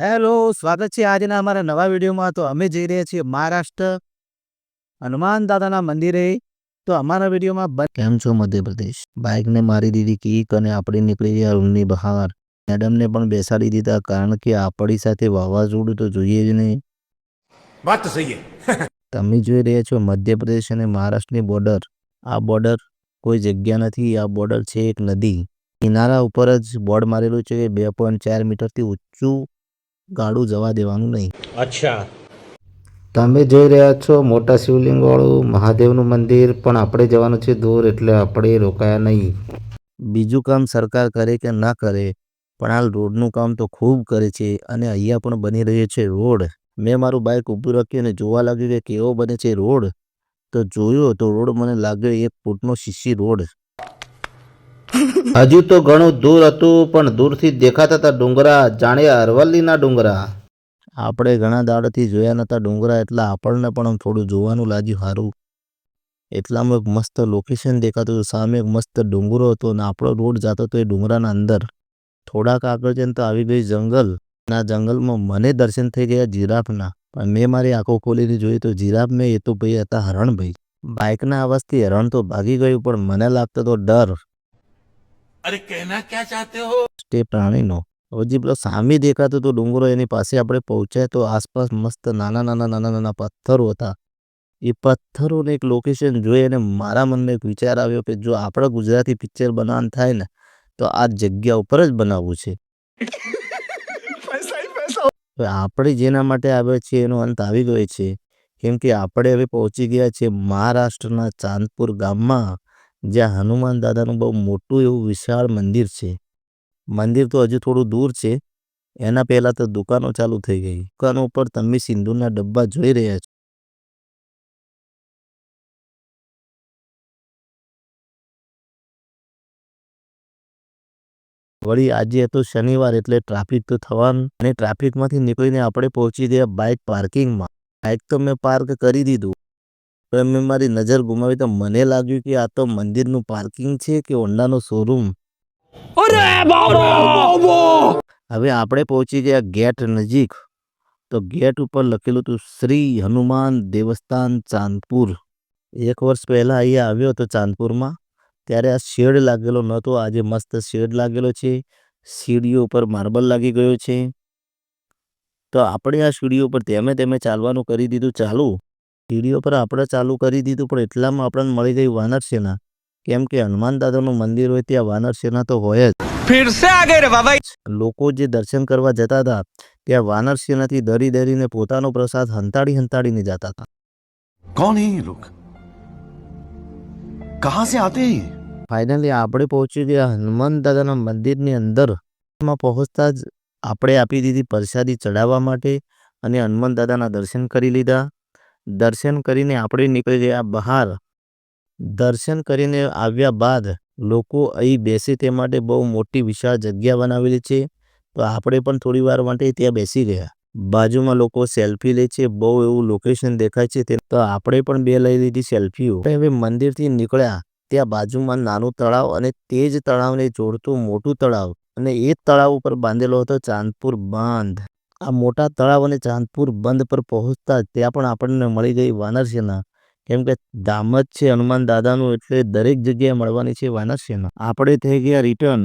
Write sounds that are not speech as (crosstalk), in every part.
Hello સ્વાગત છે આજના અમારા નવા વિડીયોમાં. તો અમે જઈ રહ્યા છીએ મહારાષ્ટ્ર હનુમાન દાદાના મંદિરે. તો અમારા વિડીયોમાં કેમ છો મધ્યપ્રદેશ? બાઇકને મારી દીધી કીક અને આપણે નીકળી ગયા રૂમની બહાર. મેડમને પણ બેસાડી દીધા કારણ કે આપણી સાથે વાવાઝોડું તો જોઈએ જ નહીં. વાત તો સહી (laughs) તમે જોઈ રહ્યા છો મધ્યપ્રદેશ અને મહારાષ્ટ્રની બોર્ડર. આ બોર્ડર કોઈ જગ્યા નથી આ બોર્ડર છે એક નદી. કિનારા ઉપર જ બોર્ડ મારેલું છે બે પોઈન્ટ ચાર મીટરથી ઊંચું ગાડું જવા દેવાનું નહીં. અચ્છા. તમે જોઈ રહ્યા છો મોટા શિવલિંગ વાળું મહાદેવનું મંદિર પણ આપણે જવાનું છે દૂર એટલે આપણે રોકાયા નહીં. બીજું કામ સરકાર કરે કે ના કરે પણ હાલ રોડનું કામ તો ખૂબ કરે છે અને અહીંયા પણ બની રહ્યો છે રોડ. મેં મારું બાઇક ઊભું રાખ્યું અને જોવા લાગ્યું કે કેવો બને છે રોડ. તો જોયો તો રોડ મને લાગ્યો એક ફૂટનો શીશી રોડ. હજુ તો ઘણું દૂર હતું, પણ દૂરથી દેખાતા હતા ડુંગરા જાણે અરવલ્લીના ડુંગરા. આપણે ઘણા દાડાથી જોયા નતા ડુંગરા, એટલે આપણને પણ આમ થોડું જોવાનું લાગ્યું સારું. એટલામાં એક મસ્ત લોકેશન દેખાતું હતું, સામે એક મસ્ત ડુંગરો હતો, અને આપણો રોડ જતો હતો એ ડુંગરાના અંદર. થોડાક આગળ જઈને તો આવી ગઈ જંગલ. ના જંગલમાં મને દર્શન થઈ ગયા જીરાફના. પણ મેં મારી આંખો ખોલીને જોયું તો જીરાફ મેં એ તો ભાઈ હતા હરણ ભાઈ બાઇકના અવાજથી હરણ તો ભાગી ગયું, પણ મને લાગતો તો ડર. અરે કહેના ક્યાં ચાહતે હો? તે પ્રાણીનો. હજી પેલો સામે દેખાતો તો ડુંગરો એની પાસે આપણે પહોંચ્યા તો આસપાસ મસ્ત નાના નાના નાના નાના પથ્થરો હતા. એ પથ્થરોને એક લોકેશન જોઈ અને મારા મનમાં એક વિચાર આવ્યો કે જો આપણે ગુજરાતી પિક્ચર બનાવવાનું થાય ને, તો આ જગ્યા ઉપર જ બનાવવું છે. આપણે જેના માટે આવ્યા છીએ એનો અંત આવી ગયો છે. કેમ કે આપણે હવે પહોંચી ગયા છીએ મહારાષ્ટ્રના ચાંદપુર ગામમાં. જ્યાં હનુમાન દાદાનું બહુ મોટું એવું વિશાળ મંદિર છે. મંદિર તો હજુ થોડું દૂર છે. એના પહેલા તો દુકાનો ચાલુ થઈ ગઈ. દુકાનો ઉપર તમે સિંદૂરના ડબ્બા જોઈ રહ્યા છો. વળી આજે હતો શનિવાર એટલે ટ્રાફિક તો થવાનું અને ટ્રાફિકમાંથી નીકળીને આપણે પહોંચી ગયા બાઇક પાર્કિંગમાં. બાઇક તો મેં પાર્ક કરી દીધું. પણ મેં મારી નજર ગુમાવી તો મને લાગ્યું કે આ તો મંદિરનું પાર્કિંગ છે કે હોન્ડાનો શોરૂમ હવે આપણે પહોંચી ગયા ગેટ નજીક. તો ગેટ ઉપર લખેલું હતું શ્રી હનુમાન દેવસ્થાન ચાંદપુર. એક વર્ષ પહેલાં અહીંયા આવ્યો હતો ચાંદપુરમાં. ત્યારે આ શેડ લાગેલો નહોતો. આજે મસ્ત શેડ લાગેલો છે. સીડીઓ ઉપર માર્બલ લાગી ગયો છે. તો આપણે આ સીડીઓ પર તેમે તેમે ચાલવાનું કરી દીધું. ચાલુ. સીડીઓ પર આપણે ચાલુ કરી દીધું પણ એટલામાં આપણને મળી ગઈ વાનર સેના. કેમ કે હનુમાન દાદાનું મંદિર હોય ત્યાં વાનર સેના તો હોય જ. લોકો જે દર્શન કરવા જતા હતા ત્યાં વાનર સેનાથી ડરી ડરીને પોતાનો પ્રસાદ હંતાડી હંતાડીને જતા હતા. કોણ હે યે કહા સે આતે ફાઇનલી આપણે પહોંચી ગયા હનુમાન દાદાના મંદિરની અંદર. માં પહોંચતા જ આપણે આપી દીધી પ્રસાદી ચડાવવા માટે અને હનુમાન દાદાના દર્શન કરી લીધા. દર્શન કરીને આપણે નીકળી ગયા બહાર. દર્શન કરીને આવ્યા બાદ લોકો અહીં બેસે તે માટે બહુ મોટી વિશાળ જગ્યા બનાવેલી છે. તો આપણે પણ થોડી વાર માટે ત્યાં બેસી ગયા. બાજુમાં લોકો સેલ્ફી લે છે, બહુ એવું લોકેશન દેખાય છે તે. તો આપણે પણ બે લઈ લીધી સેલ્ફીઓ. હવે મંદિરથી નીકળ્યા. ત્યાં બાજુમાં નાનું તળાવ અને તે જ તળાવને જોડતું મોટું તળાવ. અને એ તળાવ ઉપર બાંધેલો હતો ચાંદપુર બાંધ. આ મોટા તળાવ અને ચાંદપુર બંધ પર પહોંચતા ત્યાં પણ આપણને મળી ગઈ વાનરસેના કેમ કે ધામ જ છે હનુમાન દાદાનું એટલે દરેક જગ્યાએ મળવાની છે વાનરસેના આપણે થઈ ગયા રિટર્ન.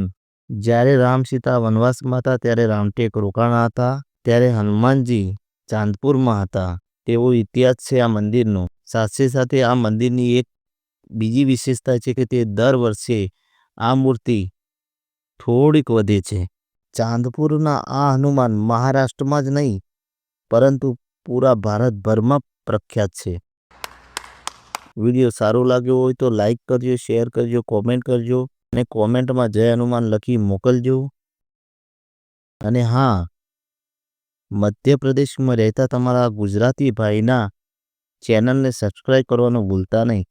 જ્યારે રામ સીતા વનવાસમાં હતા ત્યારે રામટેક રોકાણા હતા. ત્યારે હનુમાનજી ચાંદપુરમાં હતા. તેવો ઇતિહાસ છે આ મંદિરનો. સાથે સાથે આ મંદિરની એક બીજી વિશેષતા છે કે તે દર વર્ષે આ મૂર્તિ થોડીક વધે છે. ચાંદપુરના આ હનુમાન મહારાષ્ટ્રમાં જ નહીં, પરંતુ પૂરા ભારતભરમાં પ્રખ્યાત છે. વીડિયો સારો લાગ્યો હોય તો લાઈક કરજો, શેર કરજો, કોમેન્ટ કરજો અને કોમેન્ટમાં જય હનુમાન લખી મોકલજો. અને હા, મધ્યપ્રદેશમાં રહેતા તમારા ગુજરાતી ભાઈના ચેનલને સબસ્ક્રાઈબ કરવાનું ભૂલતા નહીં.